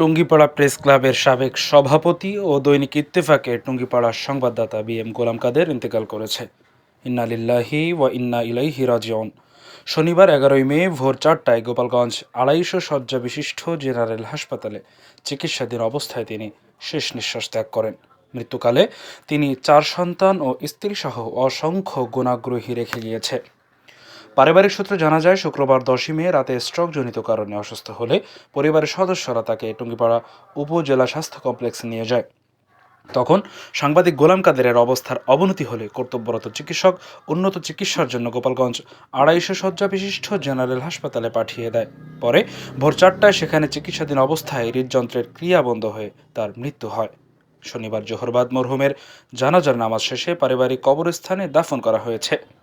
Tungipara press ক্লাবের সাবেক সভাপতি ও দৈনিক ইত্তেফাকের টুঙ্গিপাড়ার সংবাদদাতা বি এম গোলাম কাদের ইন্তেকাল করেছে। ইন্না লিল্লাহি ওয়া ইন্না ইলাইহি রাজিউন। শনিবার এগারোই মে ভোর চারটায় গোপালগঞ্জ আড়াইশো শয্যা বিশিষ্ট জেনারেল হাসপাতালে চিকিৎসাধীন অবস্থায় তিনি শেষ নিঃশ্বাস ত্যাগ করেন। মৃত্যুকালে তিনি চার সন্তান ও স্ত্রীসহ অসংখ্য গুণাগ্রহী রেখে গিয়েছে। পারিবারিক সূত্রে জানা যায়, শুক্রবার দশই মে রাতে স্ট্রোকজনিত কারণে অসুস্থ হলে পরিবারের সদস্যরা তাকে টুঙ্গিপাড়া উপজেলা স্বাস্থ্য কমপ্লেক্সে নিয়ে যায়। তখন সাংবাদিক গোলাম কাদেরের অবস্থার অবনতি হলে কর্তব্যরত চিকিৎসক উন্নত চিকিৎসার জন্য গোপালগঞ্জ আড়াইশো শয্যা বিশিষ্ট জেনারেল হাসপাতালে পাঠিয়ে দেয়। পরে ভোর চারটায় সেখানে চিকিৎসাধীন অবস্থায় হৃদযন্ত্রের ক্রিয়া বন্ধ হয়ে তার মৃত্যু হয়। শনিবার জোহরবাদ মরহুমের জানাজার নামাজ শেষে পারিবারিক কবরস্থানে দাফন করা হয়েছে।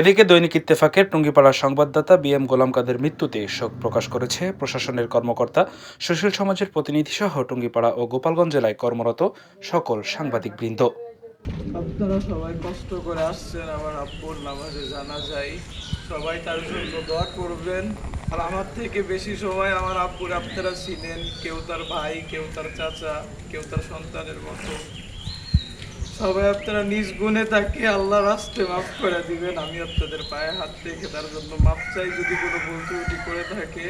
এদিকে দৈনিক ইত্তেফাকের টুঙ্গিপাড়ার সংবাদদাতা বি এম গোলাম কাদের মৃত্যুতে শোক প্রকাশ করেছে প্রশাসনের কর্মকর্তা সুশীল সমাজের প্রতিনিধি সহ টুঙ্গিপাড়া ও গোপালগঞ্জ জেলায় কর্মরত সকল সাংবাদিক বৃন্দ আপনারা সবাই কষ্ট করে আসছেন, আমার আব্বুর নামাজে জানা যায় সবাই তার জন্য দোয়া করবেন। আর আমার থেকে বেশি সময় আমার আব্বুর আপনারা ছিলেন কেউ তার ভাই, কেউ তার চাচা, কেউ তার সন্তানের মতো। সবাই আপনারা নিজ গুণে তাকে আল্লাহ রাস্তে মাফ করে দিবেন, আমি আপনাদের পায়ে হাত রেখে তার জন্য মাপ চাই যদি কোনো ভুল করে থাকে।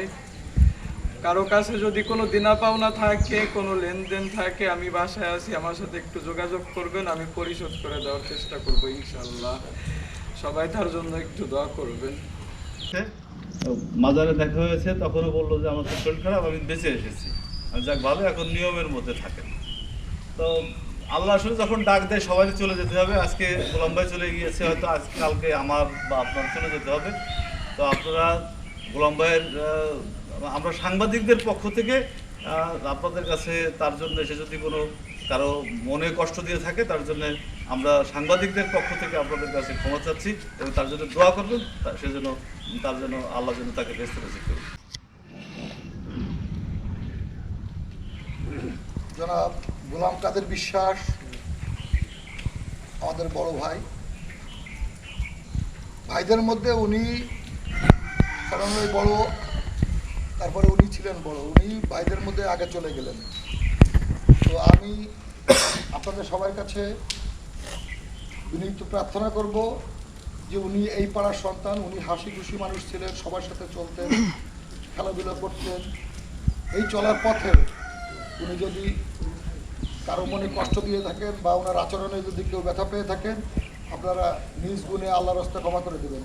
কারও কাছে যদি কোনো দিনা পাওনা থাকে, কোনো লেনদেন থাকে, আমি বাসায় আছি, আমার সাথে একটু যোগাযোগ করবেন, আমি পরিশোধ করে দেওয়ার চেষ্টা করব ইনশাল্লাহ সবাই তার জন্য একটু দোয়া করবেন। মাজারে দেখা হয়েছে, তখনও বলল যে আমার শরীর খারাপ, আমি বেঁচে এসেছি। যাক ভালো, এখন নিয়মের মধ্যে থাকেন। তো আল্লাহ আসলে যখন ডাক দেয় সবাই চলে যেতে হবে। আজকে গোলাম ভাই চলে গিয়েছে, হয়তো আজকে কালকে আমার বা আপনার চলে যেতে হবে। তো আপনারা গোলাম ভাইয়ের আমরা সাংবাদিকদের পক্ষ থেকে আপনাদের কাছে তার জন্য এসে যদি কোনো কারও মনে কষ্ট দিয়ে থাকে, তার জন্য আমরা সাংবাদিকদের পক্ষ থেকে আপনাদের কাছে ক্ষমা চাচ্ছি এবং তার জন্য দোয়া করবেন। সেজন্য তার জন্য আল্লাহ যেন তাকে ব্যস্ত রেসিভ করুন জনাব গোলাম কাদের বিশ্বাস, আমাদের বড় ভাই। ভাইদের মধ্যে উনি ওই বড়, তারপরে উনি ছিলেন বড়, উনি ভাইদের মধ্যে আগে চলে গেলেন। তো আমি আপনাদের সবার কাছে বিনীত প্রার্থনা করব যে উনি এই পাড়ার সন্তান, উনি হাসি খুশি মানুষ ছিলেন, সবার সাথে চলতেন, খেলাধুলা করতেন। এই চলার পথে উনি যদি কারও মনে কষ্ট দিয়ে থাকেন বা ওনার আচরণে যদি কেউ ব্যথা পেয়ে থাকেন, আপনারা নিজ গুণে আল্লাহ রাস্তা ক্ষমা করে দেবেন।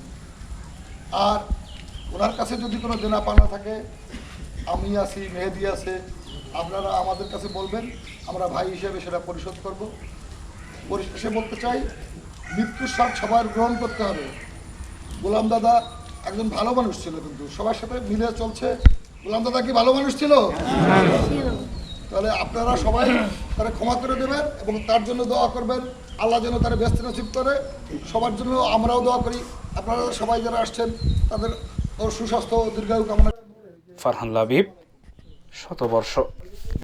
আর ওনার কাছে যদি কোনো দেনা পানা থাকে, আমি আছি, মেহেদি আছে, আপনারা আমাদের কাছে বলবেন, আমরা ভাই হিসেবে সেটা পরিশোধ করব। পরিশেষে বলতে চাই, মৃত্যুর স্বাদ সবার গ্রহণ করতে হবে। গোলাম দাদা একজন ভালো মানুষ ছিল কিন্তু, সবার সাথে মিলে চলছে। গোলাম দাদা কি ভালো মানুষ ছিল? তাহলে আপনারা সবাই তারা ক্ষমা করে দেবেন এবং তার জন্য দোয়া করবেন। আল্লাহ যেন তারা ব্যস্ত নসিব করে। সবার জন্য আমরাও দোয়া করি। আপনারা সবাই যারা আসছেন, তাদের সুস্বাস্থ্য দীর্ঘায়ু কামনা ফারহান লাবিব, শতবর্ষ